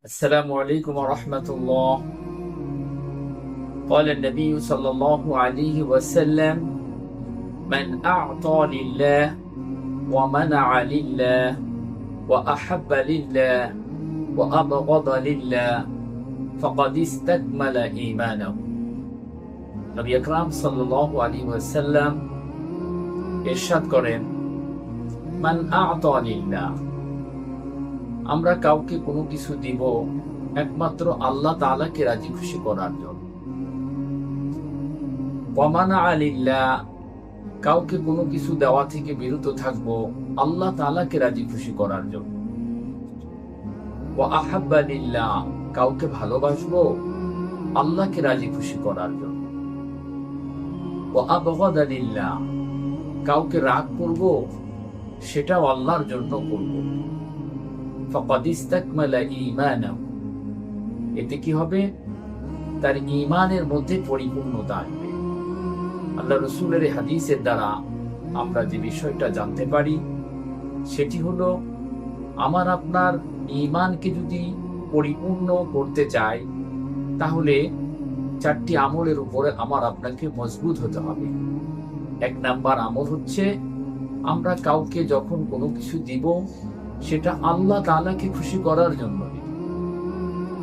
السلام عليكم ورحمة الله قال النبي صلى الله عليه وسلم من أعطى لله ومنع لله وأحب لله وأبغض لله فقد استكمل إيمانه নবী আকরাম সাল্লাল্লাহু আলাইহি ওয়াসাল্লাম ইরশাদ করেন মান আ'তা লিল্লাহ আমরা কাউকে কোনো কিছু দিব একমাত্র আল্লাহ তাআলাকে রাজি খুশি করার জন্য। ওয়ামানা আলিল্লাহ, কাউকে কোনো কিছু দেওয়া থেকে বিরত থাকব, আল্লাহ তাআলাকে রাজি খুশি করার জন্য। ওয়া আহাব্বা লিল্লাহ, কাউকে ভালোবাসবো, আল্লাহকে রাজি খুশি করার জন্য। আবগাদা লিল্লাহ, কাউকে রাগ করব, সেটাও আল্লাহর জন্য করব। এতে কি হবে? তার ইমানের মধ্যে পরিপূর্ণতা আসবে। আল্লাহ রসুলের হাদিসের দ্বারা আমরা যে বিষয়টা জানতে পারি, সেটি হলো, আমার আপনার ইমানকে যদি পরিপূর্ণ করতে চাই, তাহলে চারটি আমলের উপরে আমার আপনাকে মজবুত হতে হবে। এক নাম্বার আমল হচ্ছে, আমরা কাউকে যখন কোনো কিছু দিব সেটা আল্লাহ তাআলাকে খুশি করার জন্য।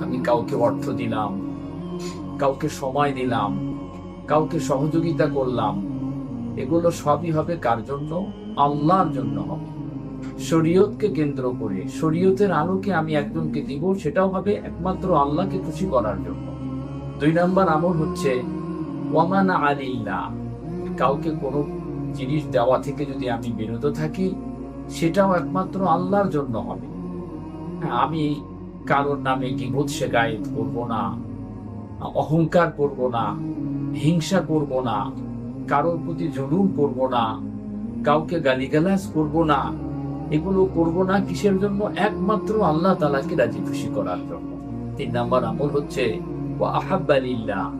আমি কাউকে অর্থ দিলাম, কাউকে সময় দিলাম, কাউকে সহযোগিতা করলাম, এগুলো সবই হবে কার জন্য? আল্লাহর জন্য হবে। শরীয়তকে কেন্দ্র করে, শরীয়তের আলোকে আমি একজনকে দিব, সেটাও হবে একমাত্র আল্লাহকে খুশি করার জন্য। দুই নাম্বার আমল হচ্ছে, ওয়ামানা আলিল্লাহ, কাউকে কোনো জিনিস দেওয়া থেকে যদি আমি বিরত থাকি সেটাও একমাত্র আল্লাহর জন্য হবে। হ্যাঁ, আমি কারোর নামে গিবোধ শেখায়ত করব না অহংকার করব না হিংসা করব না কারোর প্রতি জুলুম করব না কাউকে গালিগালাজ করব না এগুলো করব না কিসের জন্য? একমাত্র আল্লাহ তালাকে রাজি খুশি করার জন্য। তিন নাম্বার আমল হচ্ছে ওয়া আহাব্বালিল্লাহ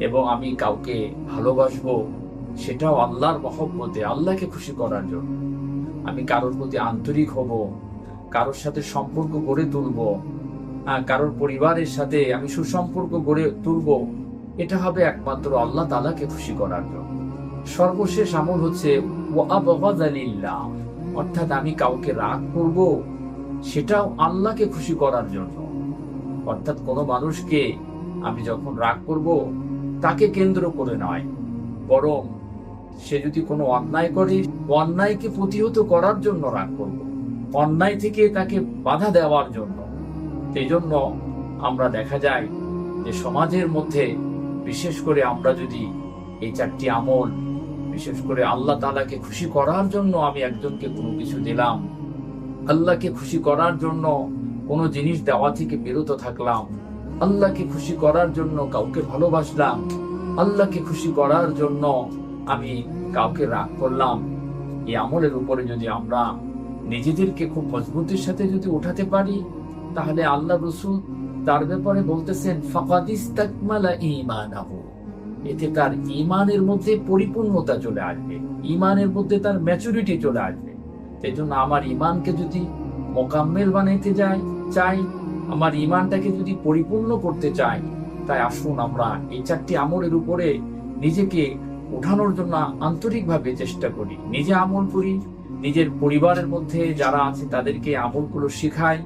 এবং আমি কাউকে ভালোবাসবো সেটাও আল্লাহর মহব্বতে আল্লাহকে খুশি করার জন্য। আমি কারোর প্রতি আন্তরিক হব, কারোর সাথে সম্পর্ক গড়ে তুলব কারোর পরিবারের সাথে আমি সুসম্পর্ক গড়ে তুলব, এটা হবে একমাত্র আল্লাহ তালাকে খুশি করার জন্য। সর্বশেষ আমল হচ্ছে অর্থাৎ আমি কাউকে রাগ করব, সেটাও আল্লাহকে খুশি করার জন্য। অর্থাৎ কোনো মানুষকে আমি যখন রাগ করব, তাকে কেন্দ্র করে নয়, বরং সে যদি কোনো অন্যায় করে, অন্যায়কে প্রতিহত করার জন্য রাগ করব। অন্যায় থেকে তাকে বাধা দেওয়ার জন্য। সেই জন্য আমরা দেখা যায় যে সমাজের মধ্যে বিশেষ করে আমরা যদি এই চারটি আমল, বিশেষ করে আল্লাহ তালাকে খুশি করার জন্য আমি একজনকে কোনো কিছু দিলাম, আল্লাহকে খুশি করার জন্য কোনো জিনিস দেওয়া থেকে বিরত থাকলাম, আল্লাহকে খুশি করার জন্য কাউকে ভালোবাসলাম, আল্লাহকে খুশি করার জন্য আমি কাউকে রাগ করলাম, এই আমলের উপরে যদি আমরা নিজেদেরকে খুব মজবুতির সাথে যদি উঠাতে পারি, তাহলে আল্লাহ রসুল তার ব্যাপারে বলতেছেন ফাকাদিস্তাকমালা ঈমানাহু। এতে তার ঈমানের মধ্যে পরিপূর্ণতা চলে আসবে, ঈমানের মধ্যে তার ম্যাচুরিটি চলে আসবে। সেই জন্য আমার ঈমানকে যদি মোকাম্মেল বানাইতে যাই, চাই, আমার ঈমানটাকে যদি পরিপূর্ণ করতে চাই, তাই আসুন আমরা এই চারটি আমলের উপরে নিজেকে উঠানোর জন্য আন্তরিকভাবে চেষ্টা করি। নিজে আমল করি, নিজের পরিবারের মধ্যে যারা আছে তাদেরকে আমলগুলো শেখাই।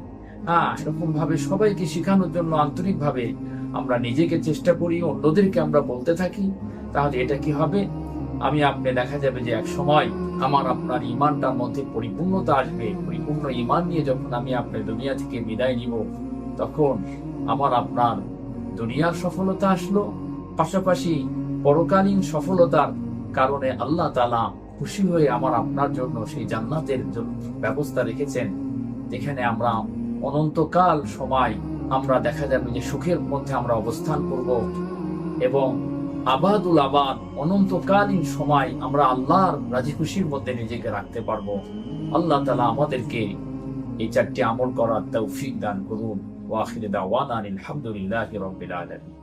হ্যাঁ এরকম ভাবে সবাইকে শেখানোর জন্য আন্তরিকভাবে আমরা নিজেকে চেষ্টা করি, অন্যদেরকে আমরা বলতে থাকি। তাহলে এটা কি হবে? আমি আপনি দেখা যাবে যে এক সময় আমার আপনার ইমানটার মধ্যে পরিপূর্ণতা আসবে। পরিপূর্ণ ইমান নিয়ে যখন আমি আপনার দুনিয়া থেকে বিদায় নিব, তখন আমার আপনার দুনিয়ার সফলতা আসলো। পাশাপাশি পরকালীন সফলতার কারণে আল্লাহ তালা খুশি হয়ে আমার আপনার জন্য সেই জান্নাতের ব্যবস্থা রেখেছেন। যেখানে আমরা অনন্তকাল সময় আমরা দেখা যাবে যে সুখের মধ্যে আমরা অবস্থান করব এবং আবাদুল আবাদ, অনন্তকালীন সময় আমরা আল্লাহর রাজি খুশির মধ্যে নিজেকে রাখতে পারব। আল্লাহ তালা আমাদেরকে এই চারটি আমল করার তৌফিক দান করুন। ওয়াখির দাওয়ান আলহামদুলিল্লাহ রবিল আলমী